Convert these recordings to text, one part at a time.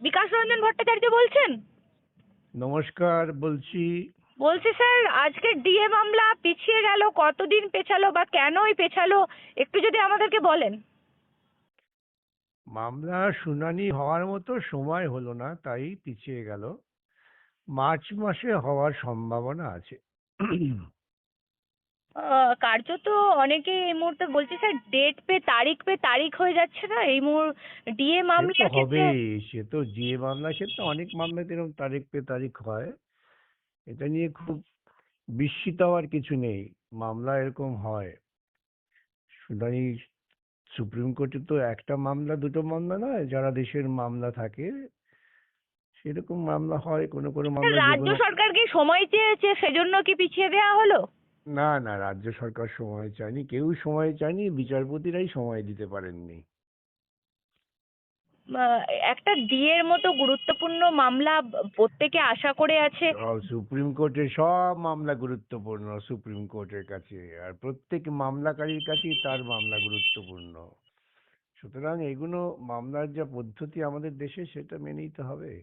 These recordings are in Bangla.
বিকাশ রঞ্জন ভট্টাচার্য বলছেন? নমস্কার বলছি। বলছি স্যার আজকে ডিএ মামলা পিছিয়ে গেল কতদিন পেছালো বা কেনই পেছালো একটু যদি আমাদেরকে বলেন। মামলা শুনানি হওয়ার মতো সময় হলো না তাই পিছিয়ে গেল। মার্চ মাসে হওয়ার সম্ভাবনা আছে। কার্যত অনেকে এই মুহূর্তে বলছে স্যার ডেট পে তারিখ পে তারিখ হয়ে যাচ্ছে না এই মুহূর ডিএ তো মামলা হবেই সে তো যে মামলা সে তো অনেক মামলাতে এরকম তারিখ পে তারিখ হয়। এটা নিয়ে খুব বিস্মিত হওয়ার কিছু নেই মামলা এরকম হয়। শুনানি সুপ্রিম কোর্টে তো একটা মামলা দুটো মামলা নয় যারা দেশের মামলা থাকে সেরকম মামলা হয় কোনো কোনো মামলা রাজ্য সরকার কি সময় চেয়েছে সেজন্য কি পিছিয়ে দেওয়া হলো? না না রাজ্য সরকার সময় চায়নি কেউ সময় চায়নি বিচারপতিরাই সময় দিতে পারেননি। একটা ডিএর মতো গুরুত্বপূর্ণ মামলা প্রত্যেকে আশা করে আছে। সুপ্রিম কোর্টের সব মামলা গুরুত্বপূর্ণ সুপ্রিম কোর্টের কাছে। আর প্রত্যেক মামলাকারীর কাছেই তার মামলা গুরুত্বপূর্ণ। সুতরাং এগুলো মামলার যা পদ্ধতি আমাদের দেশে সেটা মেনেই তো হবে।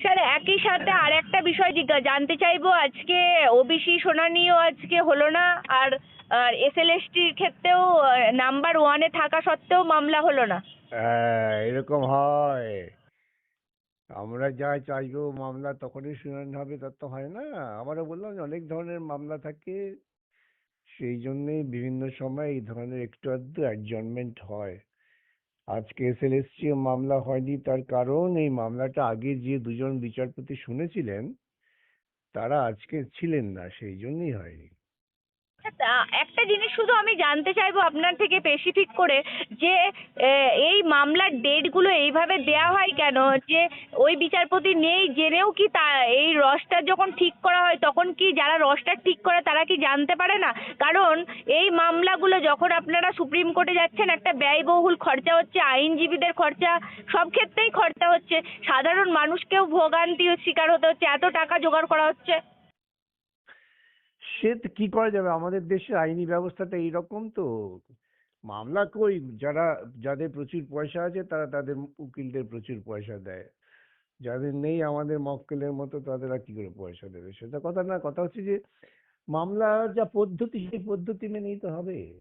স্যার, একই সাথে আর একটা বিষয় জানতে চাইব, আজকে ওবিসি শুনানিও আজকে হলো না, আর আর এসএলএসটির ক্ষেত্রেও নাম্বার ওয়ানে থাকা সত্ত্বেও মামলা হলো না। হ্যাঁ এরকম হয়। আমরা যা চাইব মামলা তখনই শুনানি হবে তা তো হয় না। আমারও বললাম যে অনেক ধরনের মামলা থাকে, সেই জন্যেই বিভিন্ন সময় এই ধরনের একটু আধটু অ্যাডজনমেন্ট হয়। আজকে এসএলএসটি মামলা হয়নি, তার কারণ এই মামলাটা আগে যে দুজন বিচারপতি শুনেছিলেন, তারা আজকে ছিলেন না সেই জন্যই হয়নি। একটা জিনিস শুধু আমি জানতে চাইব আপনার থেকে স্পেসিফিক করে যে এই মামলার ডেটগুলো এইভাবে দেয়া হয় কেন? যে, ওই বিচারপতি নেই জেনেও কি তা, এই রসটা যখন ঠিক করা হয়, তখন কি যারা রসটা ঠিক করে তারা কি জানতে পারে না? কারণ এই মামলাগুলো যখন আপনারা সুপ্রিম কোর্টে যাচ্ছেন, একটা ব্যয়বহুল খরচা হচ্ছে, আইনজীবীদের খরচা, সব ক্ষেত্রেই খরচা হচ্ছে। সাধারণ মানুষকেও ভোগান্তির শিকার হতে হচ্ছে, এত টাকা জোগাড় করা হচ্ছে। সে কি করা যাবে? আমাদের দেশের আইনি ব্যবস্থাটা এইরকম তো। মামলা কই? যারা যাদের প্রচুর পয়সা আছে তারা তাদের উকিলদের প্রচুর পয়সা দেয়। যাদের নেই আমাদের মক্কেলের মতো তাদের আর কি করে পয়সা দেবে? সেটা কথা না কথা হচ্ছে যে মামলার যা পদ্ধতি সেই পদ্ধতি মেনেই তো হবে।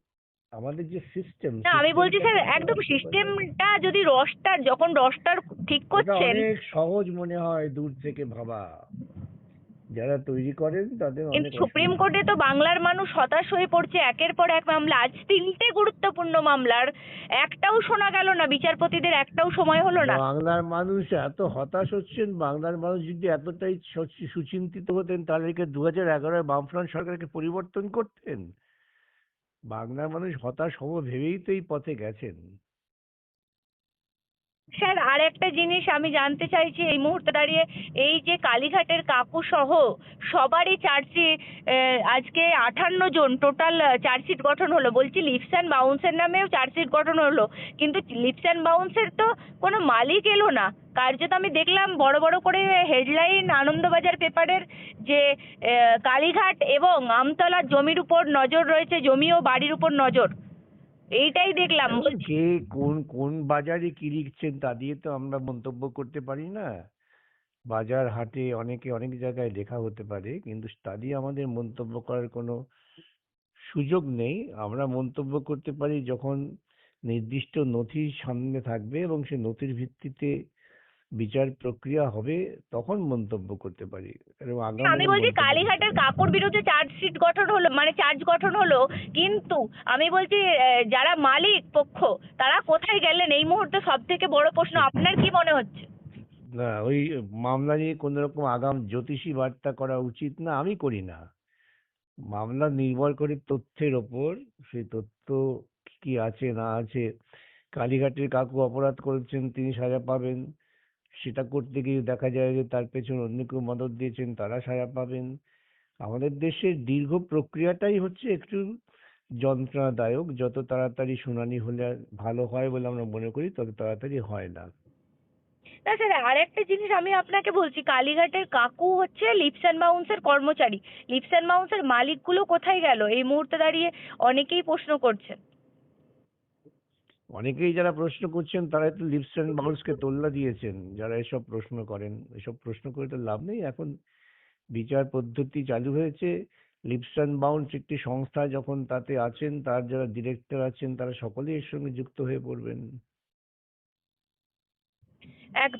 আমাদের যে সিস্টেম না আমি বলছি স্যার একদম সিস্টেমটা যদি রসটা যখন রসটার ঠিক করছেন অনেক সহজ মনে হয় দূর থেকে ভাবা। যারা তৈরি করেন তাদের কিন্তু অনেক সুপ্রিম কোর্টে তো বাংলার মানুষ হতাশ হয়ে পড়ছে একের পর এক মামলা। আজ তিনটে গুরুত্বপূর্ণ মামলার একটাও শোনা গেল না বিচারপতিদের একটাও সময় হলো না। বাংলার মানুষ এত হতাশ হচ্ছেন বাংলার মানুষ যদি এতটাই সুচিন্তিত হতেন তাহলে কি দু হাজার এগারোয় বামফ্রন্ট সরকারকে পরিবর্তন করতেন? বাংলার মানুষ হতাশ হব ভেবেই তো এই পথে গেছেন। স্যার আর একটা জিনিস আমি জানতে চাইছি, এই মুহূর্তে দাঁড়িয়ে এই যে কালীঘাটের কাকু সহ সবারই চার্জশিট আজকে আটান্ন জন টোটাল চার্জশিট গঠন হলো। বলছি অ্যান্ড বাউন্সের নামেও চার্জশিট গঠন হলো, কিন্তু অ্যান্ড বাউন্সের তো কোনো মালিক এলো না। কার্যত আমি দেখলাম বড় বড় করে হেডলাইন আনন্দবাজার পেপারের যে কালীঘাট এবং আমতলার জমির উপর নজর রয়েছে, জমি ও বাড়ির উপর নজর। এইটাই দেখলাম কে কোন কোন বাজারে কি লিখছেন তা দিয়ে তো আমরা মন্তব্য করতে পারি না। বাজার হাটে অনেকে অনেক জায়গায় লেখা হতে পারে কিন্তু তা দিয়ে আমাদের মন্তব্য করার কোনো সুযোগ নেই। আমরা মন্তব্য করতে পারি যখন নির্দিষ্ট নথি সামনে থাকবে এবং সে নথির ভিত্তিতে বিচার প্রক্রিয়া হবে তখন মন্তব্য করতে পারি। আমি বলছি কালীঘাটের কাকুর বিরুদ্ধে চার্জশিট গঠন হলো মানে চার্জ গঠন হলো কিন্তু আমি বলছি যারা মালিক পক্ষ তারা কোথায় গেলেন? এই মুহূর্তে সব থেকে বড় প্রশ্ন আপনার কি মনে হচ্ছে? না ওই মামলা নিয়ে কোনো রকম আগাম জ্যোতিষী বার্তা করা উচিত না আমি করি না। মামলা নির্ভর করে তথ্যের ওপর সেই তথ্য কি আছে না আছে। কালীঘাটের কাকু অপরাধ করেছেন তিনি সাজা পাবেন। সেটা করতে গিয়ে দেখা যায় যে তার পেছনে অন্য কেউ মদত দিয়েছেন, তারা সাজা পাবেন। আমাদের দেশের দীর্ঘ প্রক্রিয়াটাই হচ্ছে একটু যন্ত্রণাদায়ক। যত তাড়াতাড়ি শুনানি হলে ভালো হয় বলে আমরা মনে করি, তত তাড়াতাড়ি হয় না। স্যার আর একটা জিনিস আমি আপনাকে বলছি। কালীঘাটের কাকু হচ্ছে লিপস বাউন্সের কর্মচারী। লিপস বাউন্সের মালিকগুলো কোথায় গেল? এই মুহূর্তে দাঁড়িয়ে অনেকেই প্রশ্ন করছেন। অনেকেই যারা প্রশ্ন করছেন, তারা তো লিপস অ্যান্ড বাউন্সকে তোল্লা দিয়েছেন। যারা এসব প্রশ্ন করেন, এসব প্রশ্ন করে তো লাভ নেই। এখন বিচার পদ্ধতি চালু হয়েছে। লিপস বাউন্স একটি সংস্থা যখন তাতে আছেন, তার যারা ডিরেক্টর আছেন, তারা সকলেই এর সঙ্গে যুক্ত হয়ে পড়বেন।